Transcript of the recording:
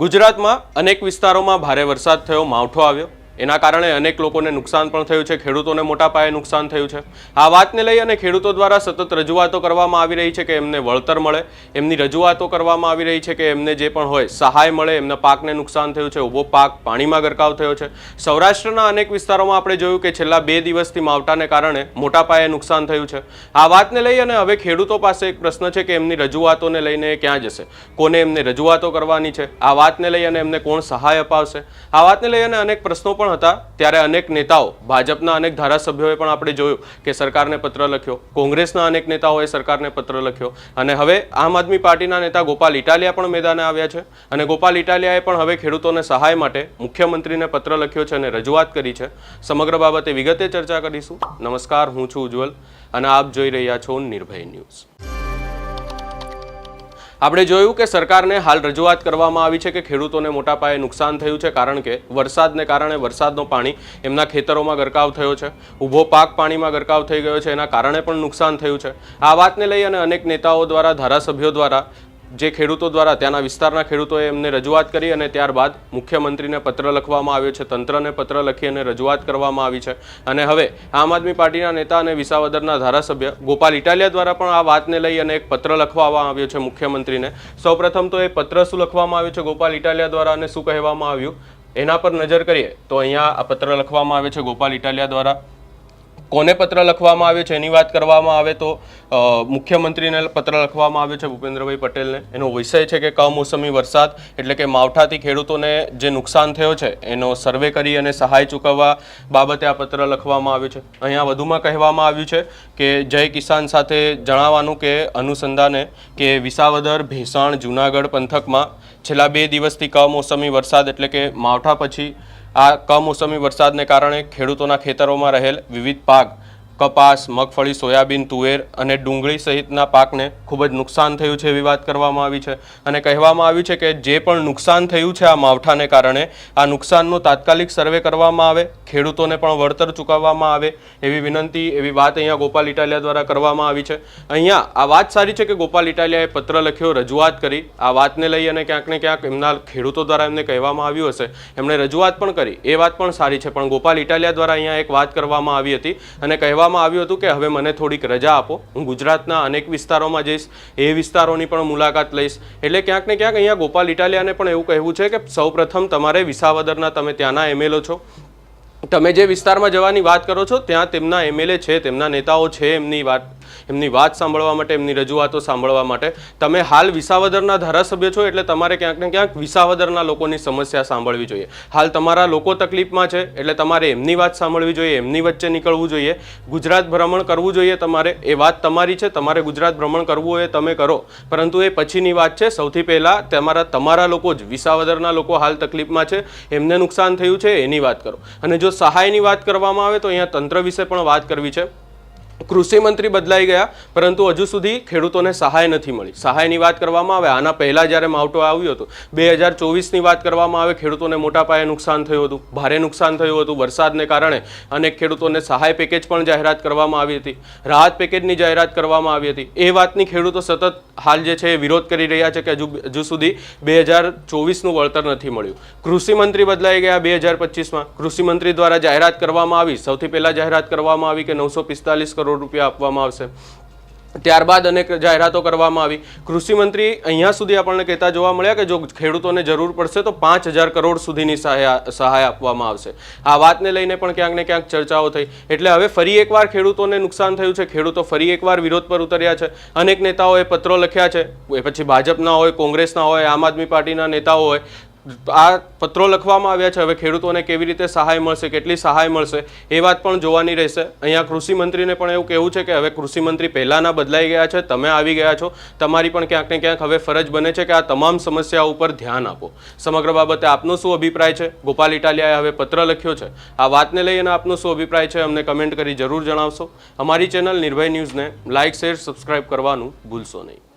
ગુજરાતમાં અનેક વિસ્તારોમાં ભારે વરસાદ થયો માવઠો આવ્યો. એના કારણે અનેક લોકોને નુકસાન પણ થયું છે, ખેડૂતોને મોટા પાયે નુકસાન થયું છે. આ વાતને લઈ અને ખેડૂતો દ્વારા સતત રજૂઆતો કરવામાં આવી રહી છે કે એમને વળતર મળે, એમની રજૂઆતો કરવામાં આવી રહી છે કે એમને જે પણ હોય સહાય મળે, એમના પાકને નુકસાન થયું છે ઊભો પાક પાણીમાં ગરકાવ થયો છે. સૌરાષ્ટ્રના અનેક વિસ્તારોમાં આપણે જોયું કે છેલ્લા બે દિવસથી માવઠાને કારણે મોટા પાયે નુકસાન થયું છે. આ વાતને લઈ અને હવે ખેડૂતો પાસે એક પ્રશ્ન છે કે એમની રજૂઆતોને લઈને ક્યાં જશે? કોને એમને રજૂઆતો કરવાની છે? આ વાતને લઈ અને એમને કોણ સહાય અપાવશે? આ વાતને લઈ અને અનેક પ્રશ્નો પણ હતા, ત્યારે અનેક નેતાઓ, ભાજપના અનેક ધારાસભ્યોએ પણ આપણે જોયું કે સરકારને પત્ર લખ્યો, કોંગ્રેસના અનેક નેતાઓએ સરકારને પત્ર લખ્યો. અને હવે આમ આદમી પાર્ટીના નેતા ગોપાલ ઇટાલિયા પણ મેદાને આવ્યા છે. અને ગોપાલ ઇટાલિયાએ પણ હવે ખેડૂતોને સહાય માટે મુખ્યમંત્રીને પત્ર લખ્યો છે અને રજૂઆત કરી છે. સમગ્ર બાબતે વિગતે ચર્ચા કરીશું. નમસ્કાર, હું છું ઉજ્જવલ અને આપ જોઈ રહ્યા છો નિર્ભય ન્યૂઝ. આપણે જોયું કે સરકારને હાલ રજૂઆત કરવામાં આવી છે કે ખેડૂતોને મોટા પાયે નુકસાન થયું છે કારણ કે વરસાદને કારણે વરસાદનું પાણી એમના ખેતરોમાં ગરકાવ થયો છે. ઊભો પાક પાણીમાં ગરકાવ થઈ ગયો છે, એના કારણે પણ નુકસાન થયું છે. આ વાતને લઈ અને અનેક નેતાઓ દ્વારા, ધારાસભ્યો દ્વારા જે ખેડૂતો દ્વારા ત્યાંના વિસ્તારના ખેડૂતોએ એમને રજૂઆત કરી અને ત્યારબાદ મુખ્યમંત્રીને પત્ર લખવામાં આવ્યો છે, તંત્રને પત્ર લખી અને રજૂઆત કરવામાં આવી છે. અને હવે આમ આદમી પાર્ટીના નેતા અને વિસાવદરના ધારાસભ્ય ગોપાલ ઇટાલિયા દ્વારા પણ આ વાતને લઈ અને એક પત્ર લખવામાં આવ્યો છે મુખ્યમંત્રીને. સૌપ્રથમ તો એ પત્ર શું લખવામાં આવ્યું છે ગોપાલ ઇટાલિયા દ્વારા અને શું કહેવામાં આવ્યું? એના પર નજર કરીએ તો અહીંયા આ પત્ર લખવામાં આવે છે ગોપાલ ઇટાલિયા દ્વારા. કોને પત્ર લખવામાં આવ્યો છે? એની વાત કરવામાં આવે તો મુખ્યમંત્રીને પત્ર લખવામાં આવ્યો છે ભૂપેન્દ્રભાઈ પટેલને. એનો વિષય છે કે કમોસમી વરસાદ એટલે કે માવઠાથી ખેડૂતોને જે નુકસાન થયો છે, એનો સર્વે કરી અને સહાય ચૂકવવા બાબતે આ પત્ર લખવામાં આવ્યું છે. અહીંયા વધુમાં કહેવામાં આવ્યું છે કે, જય કિસાન સાથે જણાવવાનું કે, અનુસંધાને કે વિસાવદર, ભેસાણ, જુનાગઢ પંથકમાં છેલ્લા બે દિવસથી કમોસમી વરસાદ એટલે કે માવઠા પછી આ કમોસમી વરસાદને કારણે ખેડૂતોના ખેતરોમાં રહેલ વિવિધ પાક કપાસ, મગફળી, સોયાબીન, તુવેર અને ડુંગળી સહિતના પાકને ખૂબ જ નુકસાન થયું છે એવી વાત કરવામાં આવી છે. અને કહેવામાં આવ્યું છે કે જે પણ નુકસાન થયું છે આ માવઠાને કારણે, આ નુકસાનનો તાત્કાલિક સર્વે કરવામાં આવે, ખેડૂતોને પણ વળતર ચૂકવવામાં આવે એવી વિનંતી, એવી વાત અહીંયા ગોપાલ ઇટાલિયા દ્વારા કરવામાં આવી છે. અહીંયા આ વાત સારી છે કે ગોપાલ ઇટાલિયાએ પત્ર લખ્યો, રજૂઆત કરી. આ વાતને લઈ અને ક્યાંક ને ક્યાંક એમના ખેડૂતો દ્વારા એમને કહેવામાં આવ્યું હશે. એમણે રજૂઆત પણ કરી. એ વાત પણ સારી છે. પણ ગોપાલ ઇટાલિયા દ્વારા અહીંયા એક વાત કરવામાં આવી હતી અને કહેવામાં આવ્યું હતું કે હવે મને થોડીક રજા આપો. હું ગુજરાતના અનેક વિસ્તારોમાં જઈશ, એ વિસ્તારોની પણ મુલાકાત લઈશ. એટલે ક્યાંક ને ક્યાંક અહીંયા ગોપાલ ઇટાલિયાને પણ એવું કહેવું છે કે સૌપ્રથમ તમારે વિસાવદરના તમે ત્યાંના એમએલઓ છો. તમે જે વિસ્તારમાં જવાની વાત કરો છો, ત્યાં તેમના એમએલએ છે, તેમના નેતાઓ છે એમની વાત એમની વાત સાંભળવા માટે, એમની રજૂઆતો સાંભળવા માટે. તમે હાલ વિસાવદરના ધારાસભ્ય છો એટલે તમારે ક્યાંક ને ક્યાંક વિસાવદરના લોકોની સમસ્યા સાંભળવી જોઈએ. હાલ તમારા લોકો તકલીફમાં છે એટલે તમારે એમની વાત સાંભળવી જોઈએ, એમની વચ્ચે નીકળવું જોઈએ. ગુજરાત ભ્રમણ કરવું જોઈએ તમારે, એ વાત તમારી છે, તમારે ગુજરાત ભ્રમણ કરવું હોય તમે કરો. પરંતુ એ પછીની વાત છે, સૌથી પહેલાં તમારા તમારા લોકો જ, વિસાવદરના લોકો હાલ તકલીફમાં છે, એમને નુકસાન થયું છે, એની વાત કરો. અને જો સહાયની વાત કરવામાં આવે તો અહીંયા તંત્ર વિશે પણ વાત કરવી છે. કૃષિ મંત્રી બદલાઈ ગયા, પરંતુ હજુ સુધી ખેડૂતોને સહાય નથી મળી. સહાયની વાત કરવામાં આવે, આના પહેલાં જ્યારે માવટો આવ્યો હતો, બે હજાર ચોવીસની વાત કરવામાં આવે, ખેડૂતોને મોટા પાયે નુકસાન થયું હતું, ભારે નુકસાન થયું હતું વરસાદને કારણે અનેક ખેડૂતોને સહાય પેકેજ પણ જાહેરાત કરવામાં આવી હતી, રાહત પેકેજની જાહેરાત કરવામાં આવી હતી. એ વાતની ખેડૂતો સતત હાલ જે છે એ વિરોધ કરી રહ્યા છે કે હજુ હજુ સુધી બે હજાર ચોવીસનું વળતર નથી મળ્યું. કૃષિ મંત્રી બદલાઈ ગયા બે હજાર પચીસમાં. કૃષિ મંત્રી દ્વારા જાહેરાત કરવામાં આવી, સૌથી પહેલાં જાહેરાત કરવામાં આવી કે નવસો પિસ્તાલીસ કરોડ રૂપિયા આપવામાં આવશે. ત્યારબાદ અનેક જાહેરાતો કરવામાં આવી. કૃષિમંત્રી અહીંયા સુધી આપણને કહેતા જોવા મળ્યા કે જો ખેડૂતોને જરૂર પડશે તો પાંચ હજાર કરોડ સુધીની સહાય સહાય આપવામાં આવશે. આ વાતને લઈને પણ ક્યાંક ને ક્યાંક ચર્ચાઓ થઈ. એટલે હવે ફરી એકવાર ખેડૂતોને નુકસાન થયું છે. ખેડૂતો ફરી એકવાર વિરોધ પર ઉતર્યા છે. અનેક નેતાઓએ પત્રો લખ્યા છે. એ પછી ભાજપના હોય કોંગ્રેસના હોય, આમ આદમી પાર્ટીના નેતાઓ હોય આ પત્રો લખવામાં આવ્યા છે, હવે ખેડૂતોને કેવી રીતે સહાય મળશે, કેટલી સહાય મળશે, એ વાત પણ જોવાની રહેશે. અહીંયા કૃષિમંત્રીને પણ એવું કહેવું છે કે હવે કૃષિમંત્રી પહેલાંના બદલાઈ ગયા છે, તમે આવી ગયા છો, તમારી પણ ક્યાંક ને ક્યાંક હવે ફરજ બને છે કે આ તમામ સમસ્યાઓ ઉપર ધ્યાન આપો. સમગ્ર બાબતે આપનો શું અભિપ્રાય છે? ગોપાલ ઇટાલિયાએ હવે પત્ર લખ્યો છે. આ વાતને લઈને આપનો શું અભિપ્રાય છે, અમને કમેન્ટ કરી જરૂર જણાવશો. અમારી ચેનલ નિર્ભય ન્યૂઝને લાઇક શેર, સબસ્ક્રાઇબ કરવાનું ભૂલશો નહીં.